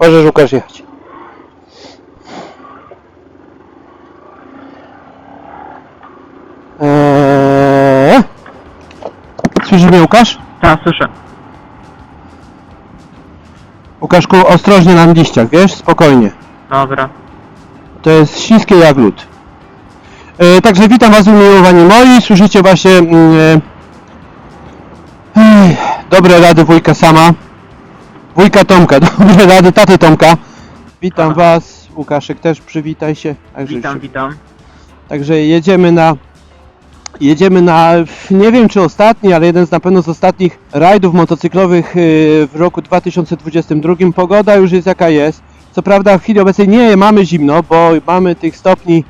Możesz Łukasz jechać. Eee... Słyszysz mnie Łukasz? Tak, słyszę. Łukaszku, ostrożnie na liściach, wiesz? Spokojnie. Dobra. To jest śliskie jak lód. E, także witam Was umiłowani moi. Słyszycie właśnie mm, e, ech, dobre rady wujka sama. Wujka Tomka, dobre rady taty Tomka. Witam Aha. Was. Łukaszek też przywitaj się. Także, Witam, witam. także jedziemy na jedziemy na nie wiem czy ostatni, ale jeden z na pewno z ostatnich rajdów motocyklowych e, w roku 2022. Pogoda już jest jaka jest. Co prawda w chwili obecnej nie mamy zimno, bo mamy tych stopni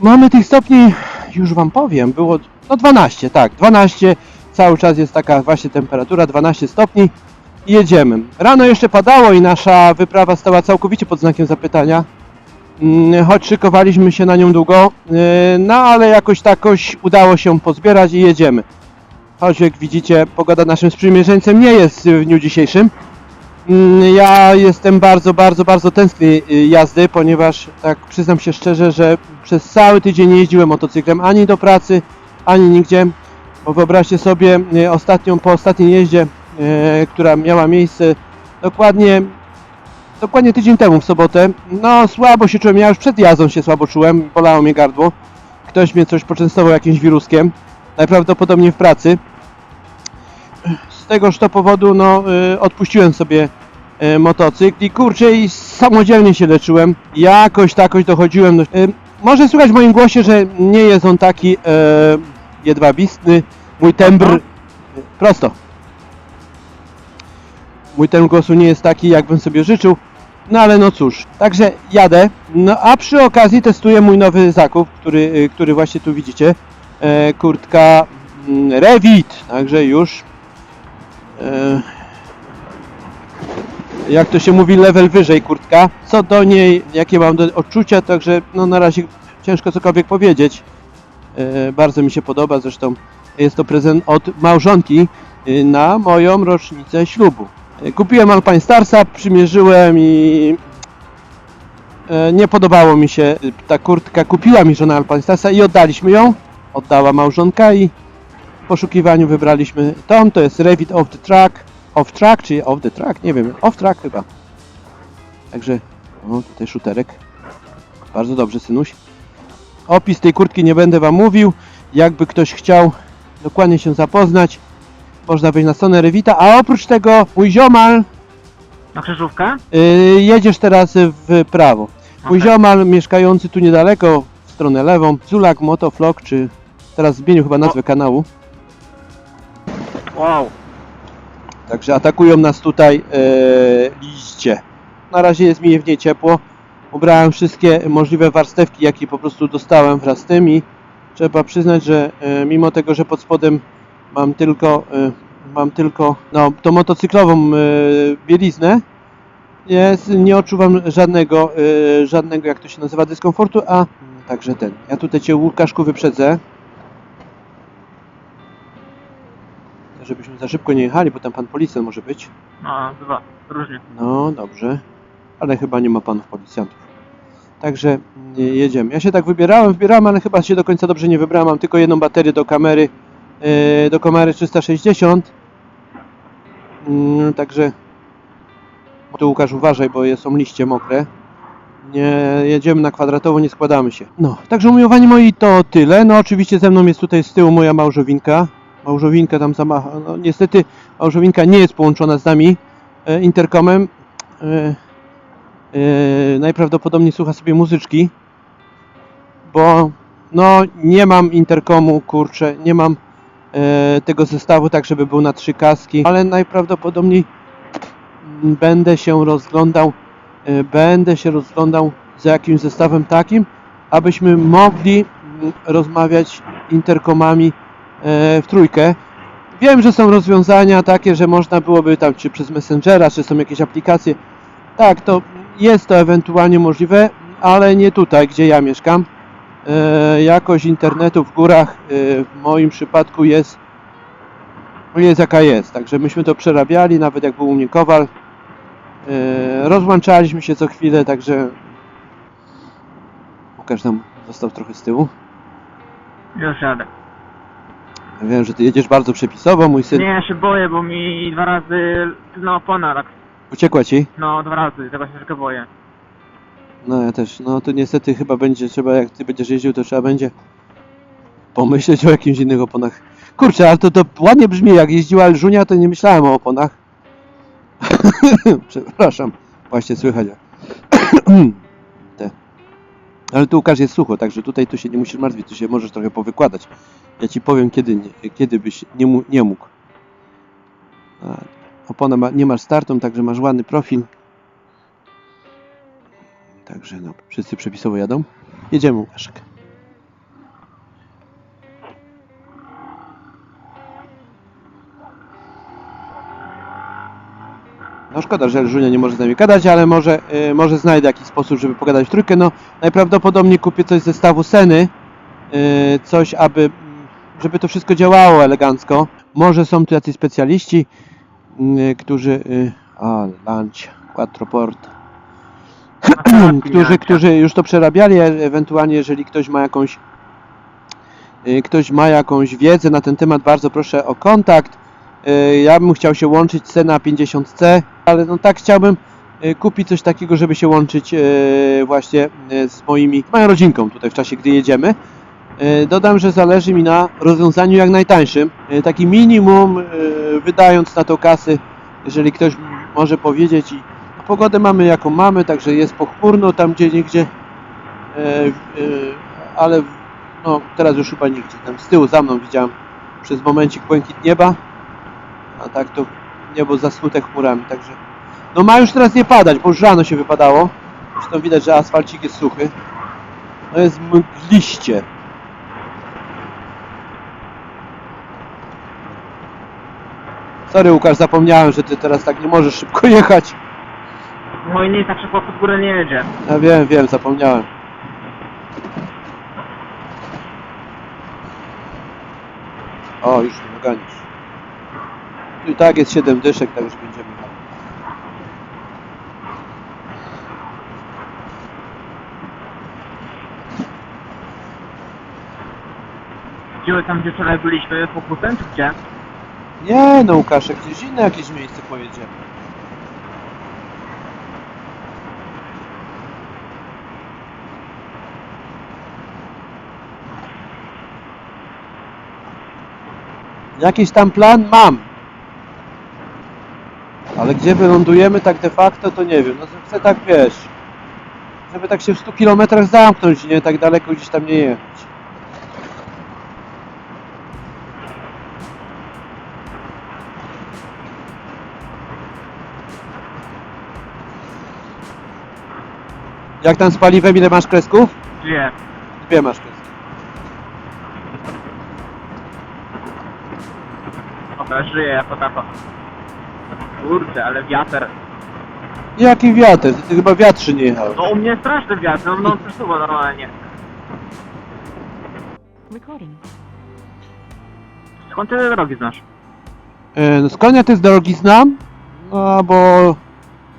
mamy tych stopni już wam powiem, było no 12, tak, 12 cały czas jest taka właśnie temperatura 12 stopni jedziemy. Rano jeszcze padało i nasza wyprawa stała całkowicie pod znakiem zapytania. Mm, Choć szykowaliśmy się na nią długo, yy, no ale jakoś takoś udało się pozbierać i jedziemy. Choć jak widzicie, pogoda naszym sprzymierzeńcem nie jest w dniu dzisiejszym. Mm, Ja jestem bardzo, bardzo, bardzo tęskny y, jazdy, ponieważ tak przyznam się szczerze, że przez cały tydzień nie jeździłem motocyklem ani do pracy, ani nigdzie. Bo wyobraźcie sobie y, ostatnią, po ostatniej jeździe, y, która miała miejsce dokładnie, dokładnie tydzień temu w sobotę. No słabo się czułem, ja już przed jazdą się słabo czułem, bolało mnie gardło. Ktoś mnie coś poczęstował jakimś wiruskiem, najprawdopodobniej w pracy z tegoż to powodu no, y, odpuściłem sobie y, motocykl i kurczę i samodzielnie się leczyłem. Jakoś takoś dochodziłem do... Może słychać w moim głosie, że nie jest on taki y, jedwabistny. Mój tembr... Prosto. Mój tembr głosu nie jest taki, jakbym sobie życzył. No ale no cóż, także jadę. No a przy okazji testuję mój nowy zakup, który, y, który właśnie tu widzicie. E, kurtka mm, Revit, także już e, jak to się mówi, level wyżej kurtka. Co do niej, jakie mam do odczucia, także no na razie ciężko cokolwiek powiedzieć. E, bardzo mi się podoba, zresztą jest to prezent od małżonki e, na moją rocznicę ślubu. Kupiłem Alpine Starsa, przymierzyłem i e, nie podobało mi się ta kurtka. Kupiła mi żona Alpine Starsa i oddaliśmy ją. Oddała małżonka i w poszukiwaniu wybraliśmy tą, to jest Revit off the track, off track, czy off the track, nie wiem, off track chyba. Także, o tutaj szuterek. Bardzo dobrze, synuś. Opis tej kurtki nie będę wam mówił. Jakby ktoś chciał dokładnie się zapoznać, można wejść na stronę Revita, a oprócz tego mój ziomal, Na krzyżówkę? yy, jedziesz teraz w prawo. Mój Okej. ziomal mieszkający tu niedaleko, w stronę lewą, Zulak Motovlog, czy teraz zmienił chyba nazwę kanału. Wow. Także atakują nas tutaj e, liście. Na razie jest mi w niej ciepło. Ubrałem wszystkie możliwe warstewki, jakie po prostu dostałem wraz z tym i trzeba przyznać, że e, mimo tego, że pod spodem mam tylko, e, mam tylko no, tą motocyklową e, bieliznę, jest, nie odczuwam żadnego, e, żadnego, jak to się nazywa, dyskomfortu, a mm, także ten. Ja tutaj Cię Łukaszku wyprzedzę. Żebyśmy za szybko nie jechali, bo tam pan policjant może być. No, bywa. Różnie. No dobrze, ale chyba nie ma panów policjantów. Także mm, jedziemy. Ja się tak wybierałem, wybierałem, ale chyba się do końca dobrze nie wybrałem. Mam tylko jedną baterię do kamery, do kamery 360. Mm, Także tu Łukasz uważaj, bo są liście mokre. Nie jedziemy na kwadratowo, nie składamy się. No, także umiłowani moi to tyle. No oczywiście ze mną jest tutaj z tyłu moja małżowinka. Małżowinka tam zamacha. No niestety małżowinka nie jest połączona z nami e, interkomem. E, e, najprawdopodobniej słucha sobie muzyczki, bo no nie mam interkomu, kurczę, nie mam e, tego zestawu tak, żeby był na trzy kaski, ale najprawdopodobniej będę się rozglądał, e, będę się rozglądał za jakimś zestawem takim, abyśmy mogli mm, rozmawiać interkomami e, w trójkę. Wiem, że są rozwiązania takie, że można byłoby tam, czy przez Messengera, czy są jakieś aplikacje. Tak, to jest to ewentualnie możliwe, ale nie tutaj, gdzie ja mieszkam. E, jakość internetu w górach e, w moim przypadku jest, jest jaka jest. Także myśmy to przerabiali, nawet jak był u mnie Kowal. E, rozłączaliśmy się co chwilę, także Łukasz nam został trochę z tyłu. Już jadę. Wiem, że ty jedziesz bardzo przepisowo, mój syn. Nie, ja się boję, bo mi dwa razy tylna opona, tak, Uciekła ci? no dwa razy, tego się troszkę boję. No ja też. No to niestety chyba będzie trzeba, jak ty będziesz jeździł, to trzeba będzie pomyśleć o jakimś innych oponach. Kurczę, ale to, to ładnie brzmi, jak jeździła Elżunia, to nie myślałem o oponach. Przepraszam, właśnie słychać. Te. Ale tu Łukasz jest sucho, także tutaj tu się nie musisz martwić, tu się możesz trochę powykładać. Ja ci powiem, kiedy, kiedy byś nie, mu- nie mógł. Opona ma, nie masz startą, także masz ładny profil. Także no, wszyscy przepisowo jadą. Jedziemy, Łukaszek. No szkoda, że Żunia nie może z nami gadać, ale może, y, może znajdę jakiś sposób, żeby pogadać w trójkę. No najprawdopodobniej kupię coś z zestawu Seny, y, coś aby, mm, żeby to wszystko działało elegancko. Może są tu jacyś specjaliści, y, którzy, y, a lunch, quattroport, którzy, którzy już to przerabiali, e- ewentualnie jeżeli ktoś ma jakąś y, ktoś ma jakąś wiedzę na ten temat, bardzo proszę o kontakt. Y, Ja bym chciał się łączyć z Sena 50C, ale no tak chciałbym kupić coś takiego, żeby się łączyć właśnie z moimi, z moją rodzinką tutaj w czasie, gdy jedziemy. Dodam, że zależy mi na rozwiązaniu jak najtańszym. Taki minimum, wydając na to kasy, jeżeli ktoś może powiedzieć i Pogodę mamy jaką mamy, także jest pochmurno tam gdzie niegdzie, e, e, ale no, teraz już chyba nigdzie. Tam z tyłu za mną widziałem przez momencik błękit nieba, a tak to niebo zasnute chmurami, także no ma już teraz nie padać, bo już rano się wypadało. Zresztą widać, że asfalcik jest suchy. No jest mgliście. Sorry Łukasz, zapomniałem, że ty teraz tak nie możesz szybko jechać. Nie tak szybko pod górę nie jedzie. Ja wiem, wiem, zapomniałem. O, już nie doganisz. Tu i tak jest 7 dyszek, tak już będziemy. Gdzie tam gdzie wczoraj byliśmy, po Kutem, czy gdzie? Nie no, Łukaszek, gdzieś inne jakieś miejsce pojedziemy. Jakiś tam plan mam. Ale gdzie wylądujemy tak de facto, to nie wiem. No chcę tak, wiesz, żeby tak się w 100 km zamknąć, nie tak daleko gdzieś tam nie jechać. Jak tam z paliwem, ile masz kresków? Gdzie? Dwie masz kreski. Dobra, żyję jako tako. Kurde, ale wiatr. Jaki wiatr? Ty chyba wiatrzy nie jechał. No u mnie straszny wiatr, no no przesuwa normalnie. Recording. Skąd ty drogi znasz? E, no skąd ja te drogi znam? No bo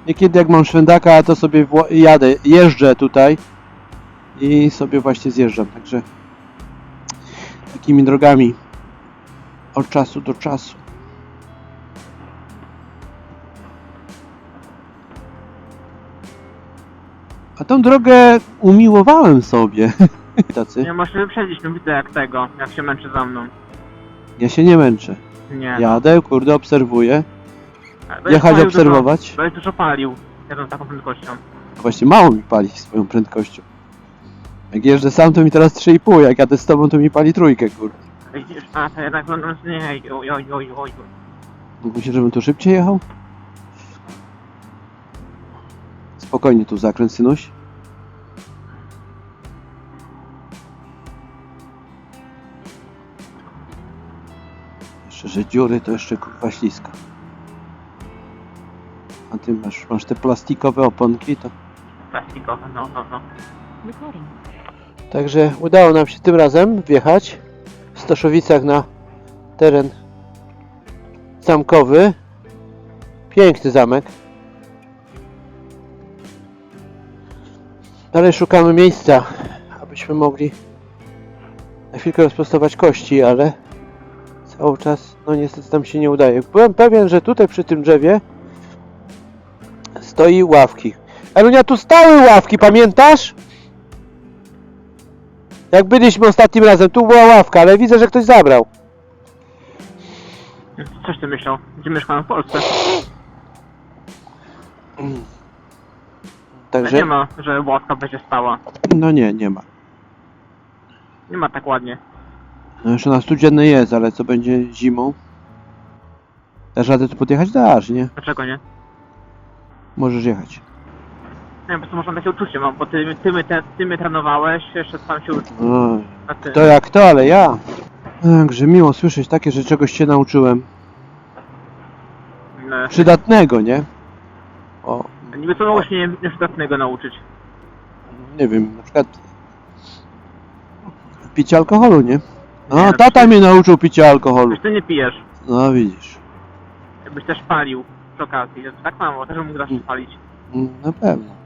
niekiedy jak mam szwendaka, to sobie jadę, jeżdżę tutaj i sobie właśnie zjeżdżam, także takimi drogami od czasu do czasu. A tą drogę umiłowałem sobie. Tacy. Nie możesz wyprzedzić, no widzę jak tego, jak się męczy za mną. Ja się nie męczę. Nie. Jadę, kurde, obserwuję. Będziesz Jechać palił obserwować. Dużo, będziesz dużo palił, jadąc taką prędkością. Właśnie mało mi pali swoją prędkością. Jak jeżdżę sam, to mi teraz 3,5, jak jadę z tobą, to mi pali trójkę, kurde. Widzisz, a to jednak no nie, oj, oj, oj, oj. Myślisz, żebym tu szybciej jechał? Spokojnie tu zakręt, synuś. Jeszcze, że dziury to jeszcze kurwa ślisko. A ty masz, masz te plastikowe oponki, to... Plastikowe, no, no, no. Także udało nam się tym razem wjechać w Stoszowicach na teren zamkowy. Piękny zamek. Dalej szukamy miejsca, abyśmy mogli na chwilkę rozprostować kości, ale cały czas, no niestety tam się nie udaje. Byłem pewien, że tutaj przy tym drzewie stoi ławki. Elunia, tu stały ławki, pamiętasz? Jak byliśmy ostatnim razem, tu była ławka, ale widzę, że ktoś zabrał. Coś ty myślał? Gdzie mieszkamy w Polsce? Także, Nie ma, że łaska będzie stała. no nie, nie ma. Nie ma tak ładnie. No jeszcze na studzienne jest, ale co będzie zimą? Dasz radę tu podjechać? Dasz, nie? Dlaczego nie? Możesz jechać. Nie wiem, po prostu można takie uczucie mam, bo ty, ty, my, te, ty mnie trenowałeś, jeszcze sam się uczył No, tym. to jak to, ale ja. Także miło słyszeć takie, że czegoś się nauczyłem. No, Przydatnego, nie? O, Niby co mogło się nie- nieprzydatnego nauczyć? nie wiem, na przykład picie alkoholu, nie? Nie, No, tata mnie nauczył picia alkoholu. Przecież ty nie pijesz. No widzisz. Jakbyś też palił przy okazji. Tak samo, też mógł zawsze palić. Mm, Na pewno.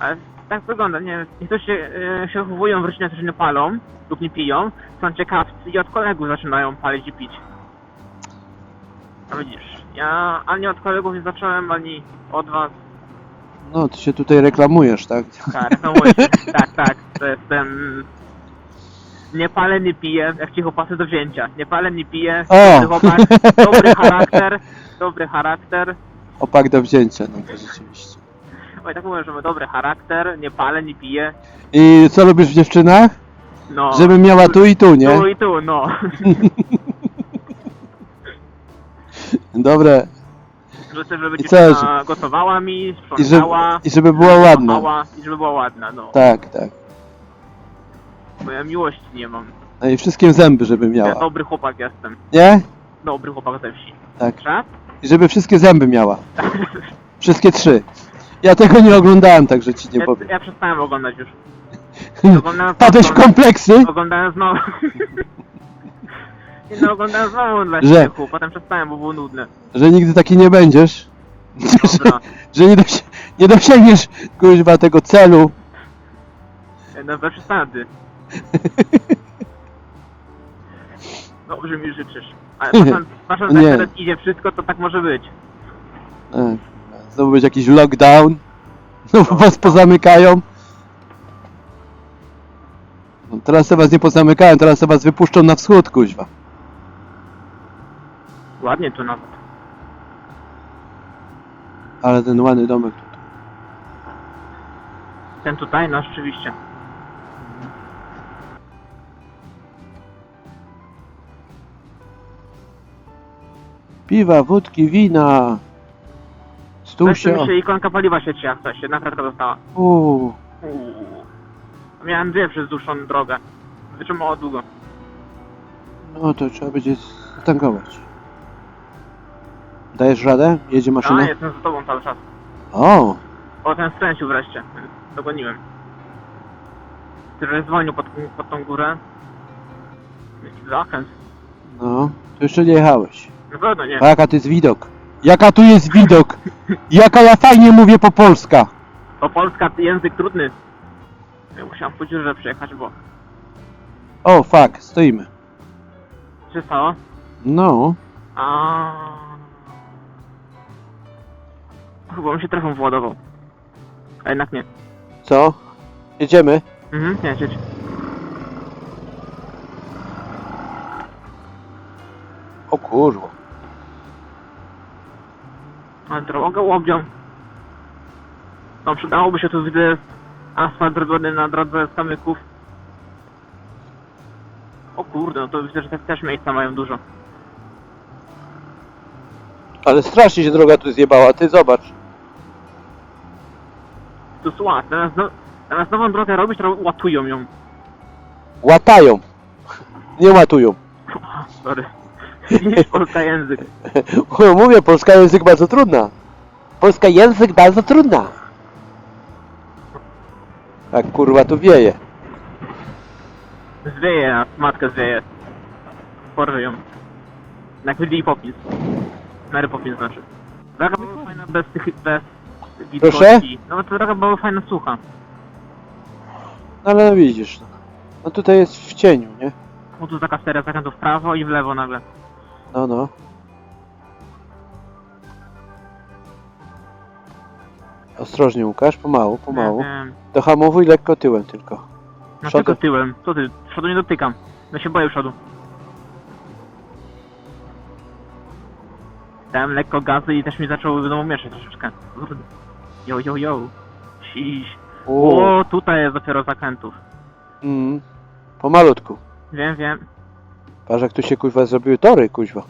Ale tak wygląda, nie wiem. Niektórzy się, e, się zachowują w rodzinie, którzy nie palą lub nie piją, są ciekawcy i od kolegów zaczynają palić i pić. A widzisz, ja ani od kolegów nie zacząłem, ani od was. No, ty się tutaj reklamujesz, tak? Tak, reklamuję się. tak, tak, to jestem... Nie palę, nie piję, jak cicho pasy do wzięcia. Nie palę, nie piję, O! dobry chłopak, dobry charakter, dobry charakter. Opak do wzięcia, no to rzeczywiście. Oj, tak mówię, że ma dobry charakter, nie palę, nie piję. I co lubisz w dziewczynach? No. Żeby miała tu i tu, nie? Tu i tu, no. Dobre. Że chcę, żeby I co, dziewczyna gotowała mi, I żeby, sprzątała. I żeby była ładna. I żeby była ładna, no. Tak, tak. Bo ja miłości nie mam. No i wszystkie zęby, żeby Ja miała. dobry chłopak jestem. Nie? Dobry chłopak ze wsi. Tak. I żeby wszystkie zęby miała. Wszystkie trzy. Ja tego nie oglądałem, także ci nie Ja, powiem. ja przestałem oglądać już. Oglądałem Padłeś w kompleksy? Oglądałem znowu. Nie no, oglądałem znowu dla Że- śmiechu, potem przestałem, bo było nudne. Że nigdy taki nie będziesz? że, Dobra. że nie, dosi nie dosięgniesz kuźwa tego celu. No bez przesady. Dobrze mi życzysz. Ale patrząc, patrząc jak Nie. teraz idzie wszystko, to tak może być. Ech, Znowu będzie jakiś lockdown. Znowu was pozamykają. No, teraz se was nie pozamykają, teraz se was wypuszczą na wschód, kuźwa. Ładnie tu nawet. Ale ten ładny domek. Ten tutaj, no rzeczywiście. Piwa, wódki, wina. Stół Wreszcie się. mi się ikonka paliwa świeci jak coś, jedna kratka została. Uuu. Uuu. Miałem dwie przez dłuższą drogę. Wytrzymało długo. No to trzeba będzie zatankować. Dajesz radę? Jedzie maszyna? jestem za tobą cały czas. O! O, ten skręcił wreszcie, dogoniłem. Ty, że zwolnił pod, pod tą górę. Jaki zakręt. No, to jeszcze nie jechałeś. Na pewno nie. A jaka to jest widok? Jaka tu jest widok? Jaka ja fajnie mówię po polska. To Polska, to język trudny. Ja musiałem po dziurze przejechać, bo... O, fuck, stoimy. Co się stało? No, A. Chyba mi się trafą władował. A jednak nie. co? Jedziemy? Mhm, nie, siedź. O kurwa. Ale drogę łobdzią. No przydałoby się tu widzę asfalt zrobiony na drodze z kamyków. O kurde, no to widzę, że te też miejsca mają dużo. Ale strasznie się droga tu zjebała, ty zobacz. Tu sła, zamiast, no, zamiast nową drogę robić, to łatują ją. Łatają. Nie łatują. Sorry. Widzisz, polska język. Mówię, polska język bardzo trudna. Polska język bardzo trudna. Tak kurwa tu wieje. Zwieje nas, matkę zwieje. Porwy ją. Jak Lily Poppins. Mary Poppins znaczy. Droga była fajna bez tych, bez Proszę? No to droga była fajna sucha. No ale no widzisz, no. no tutaj jest w cieniu, nie? Bo tu taka seria zakrętów w prawo i w lewo nagle. No, no. Ostrożnie Łukasz, pomału, pomału. Wiem. Dohamowuj lekko tyłem tylko. No Przodu. tylko tyłem. Co ty? Przodu nie dotykam. Ja się boję przodu. Dałem lekko gazy i też mi zaczęło znowu mieszać troszeczkę. Kurde. Yo, yo, yo. Siś. Uuu. O, tutaj jest dopiero zakrętów. Mm. Pomalutku. Wiem, wiem. Patrz jak tu się kuźwa zrobiły tory, kuźwa.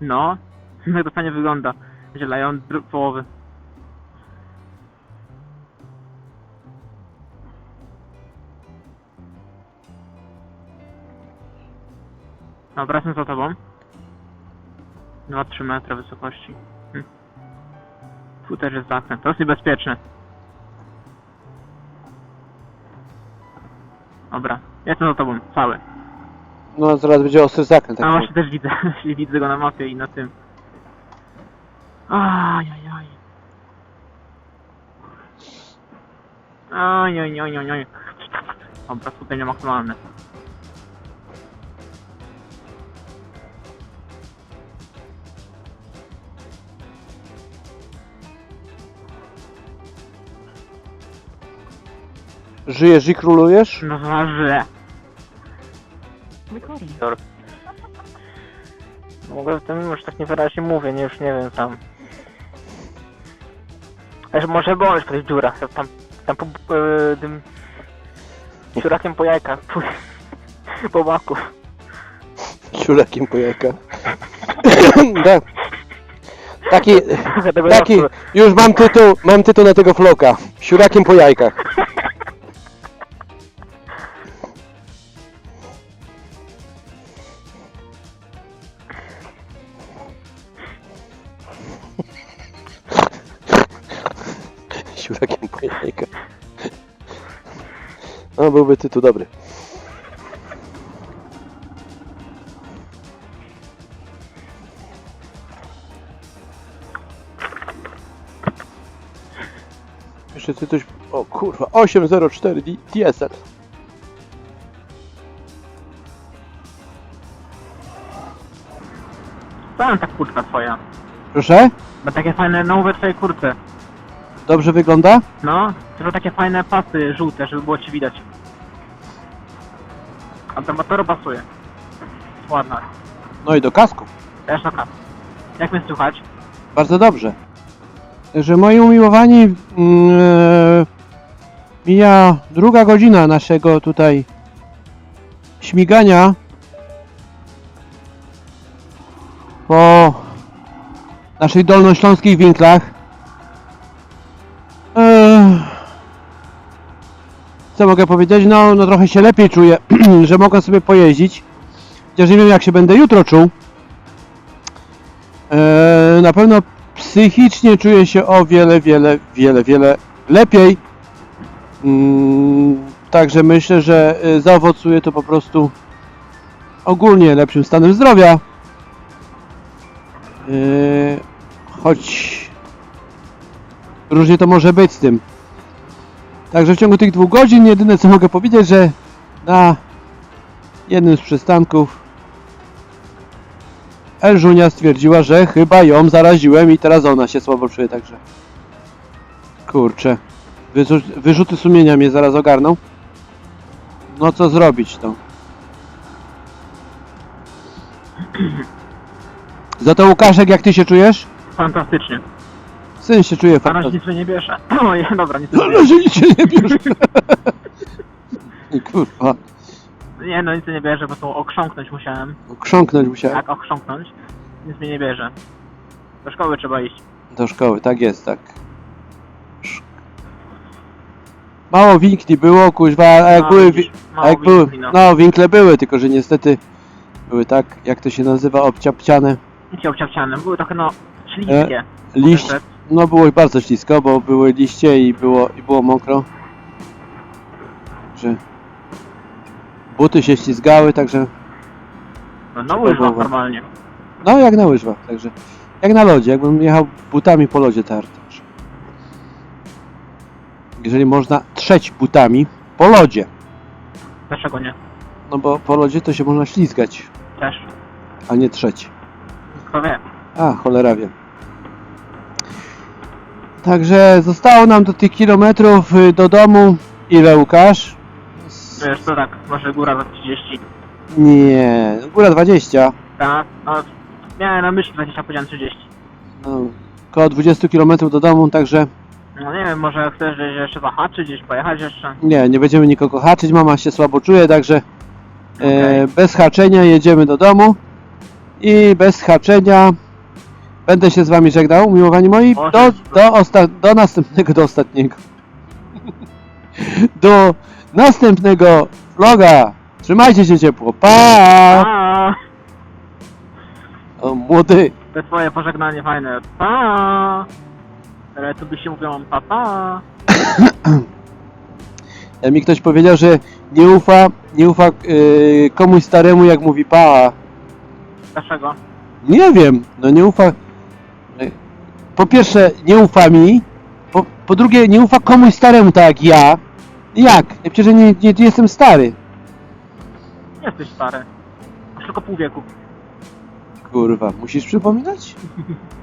No. Jak to fajnie wygląda. Zielają połowy. Dobra, jestem za tobą. 2-3 metry wysokości. Hm. Tu też jest zakręt. To jest niebezpieczne. Dobra, jestem za tobą, cały. No zaraz będzie ostry zakręt. A Tak właśnie też widzę, widzę go na mapie i na tym. Ajajaj. Ajajajajaj. Dobra, tutaj nie maksymalny. Żyjesz i królujesz? No źle. Mogę w tym już tak niewyraźnie mówię, nie już nie wiem tam. Aż może boleć w tych dziurach, tam, tam po, e, tym dziurakiem po jajkach, po, po baku. Ciulekiem po jajkach. tak. Taki, taki, już mam tytuł, mam tytuł na tego floka. Siurakiem po jajkach. Byłby tytuł dobry. Jeszcze ty coś... O kurwa, 804 D- DSL. Tam ta kurtka twoja? Proszę? Ma takie fajne nowe twoje kurce. Dobrze wygląda? No, tylko takie fajne pasy żółte, żeby było ci widać. A to motor pasuje. Ładna. No i do kasku. Też na kas. Jak mnie słychać? Bardzo dobrze. Że moi umiłowani mm, e, mija druga godzina naszego tutaj śmigania po naszych dolnośląskich winklach. Ech, co mogę powiedzieć? No, no trochę się lepiej czuję, że mogę sobie pojeździć. Chociaż nie wiem jak się będę jutro czuł. Eee, na pewno psychicznie czuję się o wiele, wiele, wiele, wiele lepiej. Mm, także myślę, że e, zaowocuje to po prostu ogólnie lepszym stanem zdrowia. Eee, choć różnie to może być z tym. Także w ciągu tych dwóch godzin jedyne co mogę powiedzieć, że na jednym z przystanków Elżunia stwierdziła, że chyba ją zaraziłem i teraz ona się słabo czuje, także... Kurczę. Wyrzu wyrzuty sumienia mnie zaraz ogarną. No co zrobić, no. Za to Łukaszek, jak ty się czujesz? Fantastycznie. Syn się czuje Na razie nic mnie nie bierze. Oj, dobra, nic nie Ale że nic się nie bierze. Kurwa. Nie no, nic nie bierze, bo to okrząknąć musiałem. Krząknąć musiałem. Tak, okrząknąć. Nic mnie nie bierze. Do szkoły trzeba iść. Do szkoły, tak jest, tak. Sz- Mało winkli było, kuźwa, a jak No, były, widzisz, mało a jak były, no. no winkle były, tylko że niestety były tak, jak to się nazywa, obciapciane. Wiecie, obciapciane. Były trochę no śliskie. Liść, no było bardzo ślisko, bo były liście i było, i było mokro. Że buty się ślizgały, także No, no łyżwa Próbował. normalnie. no jak na łyżwach, także jak na lodzie, jakbym jechał butami po lodzie. Także. Jeżeli można trzeć butami, Po lodzie. Dlaczego nie? No bo po lodzie to się można ślizgać, Też. a nie trzeć. Kto wie? A, cholera wie. Także zostało nam do tych kilometrów y, do domu. Ile Łukasz? To tak, może góra za 30. Nie, góra 20. Tak? No, miałem na myśli 20, powiedziałem 30. No, około 20 km do domu, także No nie wiem, może chcesz gdzieś jeszcze zahaczyć, gdzieś pojechać jeszcze? nie, nie będziemy nikogo haczyć. Mama się słabo czuje, także e, Okej. bez haczenia jedziemy do domu. I bez haczenia będę się z wami żegnał, miłowani moi. Do, do, osta- do następnego, do ostatniego. Do następnego vloga. Trzymajcie się ciepło. Pa! Pa! O, młody. To twoje pożegnanie fajne. Pa! Ale tu by się mówią pa pa. Ja mi ktoś powiedział, że nie ufa, nie ufa yy, komuś staremu jak mówi pa. Dlaczego? Nie wiem, no nie ufa. Po pierwsze, nie ufa mi. Po, po drugie, nie ufa komuś staremu tak jak ja. Jak? Ja przecież nie, nie, jestem stary. Nie jesteś stary. Masz tylko pół wieku. Kurwa, musisz przypominać?